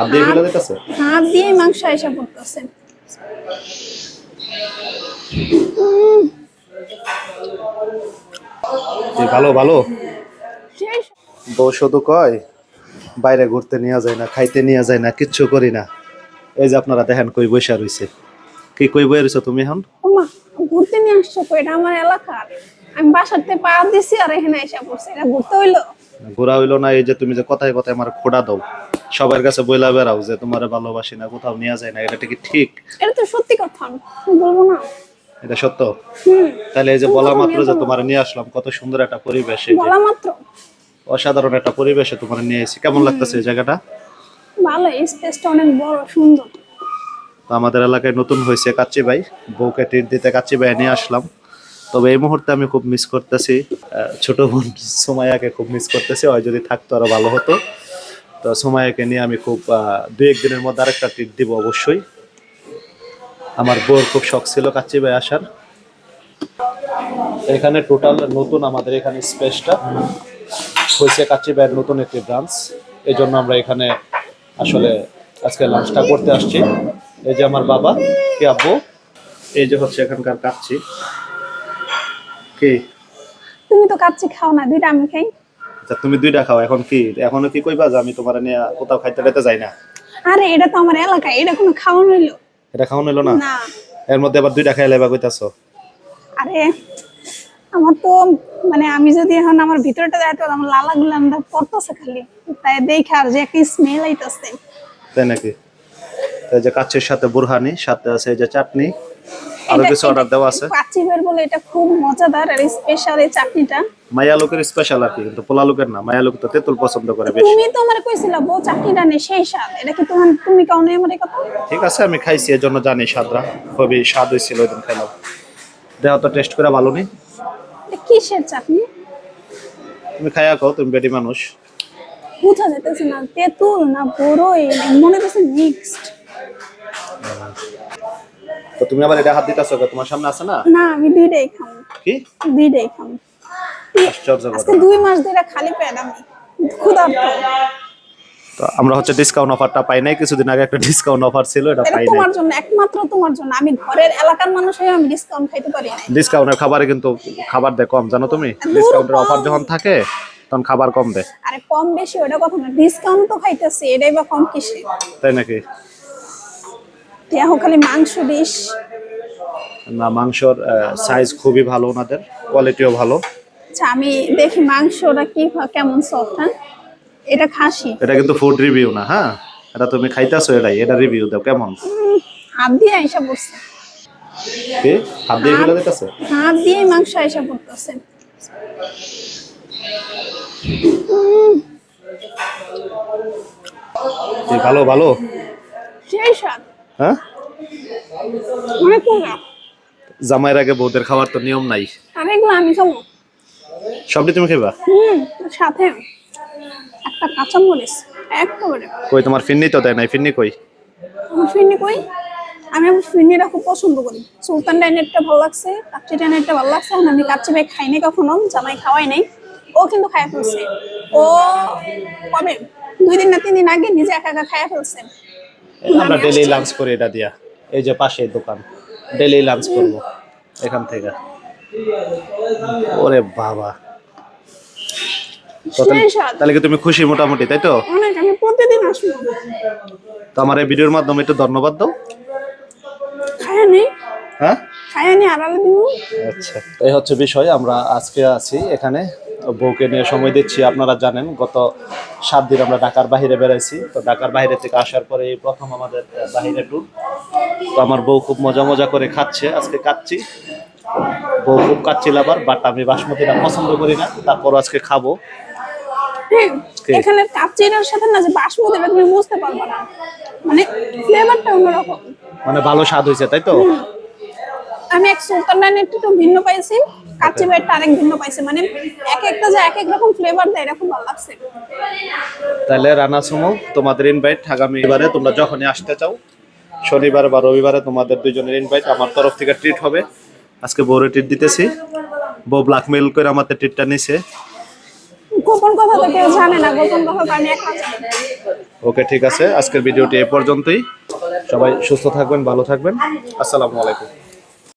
হাত দিয়ে ফেলে দিতেছে হাত দিয়ে মাংস এসে পড়তেছে। এই ভালো ভালো? বউ শুধু কয় বাইরে ঘুরতে নিয়ে যায় না খাইতে নিয়ে যায় না কিচ্ছু করি না। এই যে আপনারা দেখেন কই বৈশা রইছে। কি কই বই রইছো তুমি এখন? ঘুরতে নিয়ে আসছো তো এটা আমার এলাকার আমি বাসাতে পা দিছি আর এখানে এসে পড়ছে। এটা ঘুরতে হইল? ঘোরা হইল না এই যে তুমি যে কথায় কথায় আমার খোড়া দাও। সবার কাছে বইলা বেড়াও যে তোমার ভালোবাসি না কোথাও নিয়ে যায় না এটা কি ঠিক? এটা তো সত্যি কথা আমি বলব না। এটা সত্য? তাহলে এই যে বলা মাত্র যে তোমার নিয়ে আসলাম কত সুন্দর একটা পরিবেশ এই বলা মাত্র। অসাধারণ একটা পরিবেশে তোমার নিয়ে এসেছি। কেমন লাগতেছে এই জায়গাটা? ভালো এই স্পেসটা অনেক বড় সুন্দর। তো আমাদের এলাকায় নতুন হয়েছে কাচ্চি ভাই। বউকে ট্রিট দিতে কাচ্চি ভাই নিয়ে আসলাম। তবে এই মুহূর্তে আমি খুব মিস করতেছি। ছোট বোন সুমাইয়াকে খুব মিস করতেছি। হয় যদি থাকতো আরও ভালো হতো। তো সুমাইয়াকে নিয়ে আমি খুব দু একদিনের মধ্যে আরেকটা ট্রিট দিব অবশ্যই। আমার বউর খুব শখ ছিল কাচ্চি ভাই আসার। এখানে টোটাল নতুন আমাদের এখানে স্পেসটা হয়েছে কাচ্চি ভাইয়ের নতুন একটি ব্রাঞ্চ এই জন্য আমরা এখানে আসলে আজকে লাঞ্চটা করতে আসছি। এই যে আমার বাবা, কি আব্বু? এই যে হচ্ছে এখানকার কাচ্চি। কি? তুমি তো কাচ্চি খাও না, দুইটা আমি খাই। আচ্ছা তুমি দুইটা খাও এখন কি? এখনও কি কইবা যে আমি তোমার নিয়ে কোথাও খাইতে টাইতে যাই না? আরে এটা তো আমার এলাকা এটা কোনো খাওয়ানো হইল? এটা খাওয়ানো হলো না? না। এর মধ্যে আবার দুইটা খাইলে বা কইতাছো? আরে আমার তো মানে আমি যদি এখন আমার ভিতরটা যাইতে আমার লালা গুলানটা পড়তেছে খালি। তাই দেখে আর যে একটা স্মেল আইতাছে। তাই নাকি? তো এই যে কাচ্চির সাথে বুরহানি সাথে আছে যে চাটনি। আরও কিছু অর্ডার দেওয়া আছে। কাচ্চি বলে এটা খুব মজাদার আর স্পেশাল এই চাটনিটা। মায়া লোকের স্পেশাল আর কি কিন্তু পোলা লোকের না। মায়া লোক তো তেঁতুল পছন্দ করে বেশি। তুমি তো আমার কইছিলা বউ চাটনিটা নেই সেই স্বাদ। এটা কি তোমার তুমি কাও নেই আমার কথা? ঠিক আছে আমি খাইছি এর জন্য জানি স্বাদরা খুবই স্বাদ হয়েছিল ওই দিন খাইলাম। দেহ তো টেস্ট করে ভালো নেই। কিসের চাটনি? তুমি খাইয়া খাও তুমি বেডি মানুষ। বুঝা যেতেছে না তেঁতুল না বড়ই মনে হচ্ছে মিক্সড তো তুমি আবার এটা হাত দিতেছো তোমার সামনে আছে না? না আমি দুইটাই খাব। কি? দুইটাই খাব। আশ্চর্য আজকে। দুই মাস ধরে খালি পেট আমি। ক্ষুধার্ত তো। আমরা হচ্ছে ডিসকাউন্ট অফারটা পাই নাই কিছুদিন আগে একটা ডিসকাউন্ট অফার ছিল এটা এটা পাই নাই। তোমার জন্য একমাত্র তোমার জন্য। আমি ঘরের এলাকার মানুষ হয়ে আমি ডিসকাউন্ট খাইতে পারি না ডিসকাউন্টের খাবারে কিন্তু খাবার দেয় কম জানো তুমি? ডিসকাউন্টের অফার যখন থাকে তখন খাবার কম দেয় আরে কম বেশি ওটা কথা না। ডিসকাউন্ট তো খাইতেছি এটাই বা কম কিসে? তাই নাকি? দেখো খালি মাংস ডিশ না মাংসর সাইজ খুবই ভালো ওনাদের কোয়ালিটিও ভালো। আচ্ছা আমি দেখি মাংসটা কি কেমন সফট হ্যাঁ? এটা খাসি। এটা কিন্তু ফুড রিভিউ না হ্যাঁ? এটা তুমি খাইতেছো এটাই এটা রিভিউ দাও কেমন? হাত দিয়ে আইসা পড়ছে। কি? হাত দিয়ে ফেলে দিতেছে? হাত দিয়ে মাংস আইসা পড়তেছে। ভালো ভালো? সেই স্বাদ। হ্যাঁ? জামাইয়ের আগে বউদের খাওয়ার তো নিয়ম নাই। আমি খাব। সবটি তুমি খাইবা? হুম সাথে একটা কাঁচামরিচ একেবারে। কই তোমার ফিন্নি তো দেয় নাই? ফিন্নি কই? ফিরনি কই? আমি আমার ফিরনিটা খুব পছন্দ করি। সুলতান ডাইনেরটা ভালো লাগছে কাচ্চি ডাইনেরটা ভালো লাগছে। এখন আমি কাচ্চি ভাই খাইনি কখনো জামাই খাওয়াই নাই। ও কিন্তু খাইয়া ফেলছে। ও কবে? দুই দিন না তিন দিন আগে নিজে একা একা খাইয়া ফেলছে। আমরা আমি ডেলি লাঞ্চ করি এটা দিয়া। এই যে পাশে দোকান। ডেলি লাঞ্চ করব এখান থেকে। ওরে বাবা। তাহলে- কি তুমি খুশি মোটামুটি তাই তো? প্রতিদিন তো আমার এই ভিডিওর মাধ্যমে একটু ধন্যবাদ দাও। খাইয়া নেই হ্যাঁ আড়ালে দিব। আচ্ছা এই হচ্ছে বিষয় আমরা আজকে আছি এখানে। বউকে নিয়ে সময় দিচ্ছি আপনারা জানেন গত সাত দিন আমরা ঢাকার বাইরে বেড়াইছি। তো ঢাকার বাইরে থেকে আসার পরে এই প্রথম আমাদের বাহিরে ট্যুর তো আমার বউ খুব মজা মজা করে খাচ্ছে আজকে কাচ্ছি। বউ খুব কাচ্ছিল আবার বাট আমি বাসমতিটা পছন্দ করি না তারপর আজকে খাব? এখানে সাথে না যে বাসমতি তুমি বুঝতে পারবে না। মানে ফ্লেভারটা অন্যরকম। মানে ভালো স্বাদ হয়েছে তাই তো? আমি এক সুলতান ডাইনেরটা একটু ভিন্ন পাইছি কাচ্চি বাইটটা আরেক ভিন্ন পাইছি মানে এক একটা যে এক এক রকম ফ্লেভার দেয় এরকম ভালো লাগছে। তাহলে রানা সুমো তোমাদের ইনভাইট আগামী এবারে তোমরা যখনই আসতে চাও শনিবার বা রবিবারে তোমাদের দুজনের ইনভাইট আমার তরফ থেকে ট্রিট হবে। আজকে বউরে ট্রিট দিতেছি। বউ ব্ল্যাকমেল করে আমাদের ট্রিটটা নিছে। গোপন কথা তো কেউ জানে না গোপন কথা আমি জানি। ওকে ঠিক আছে। আজকের ভিডিওটি এ পর্যন্তই। সবাই সুস্থ থাকবেন ভালো থাকবেন। আসসালামু আলাইকুম।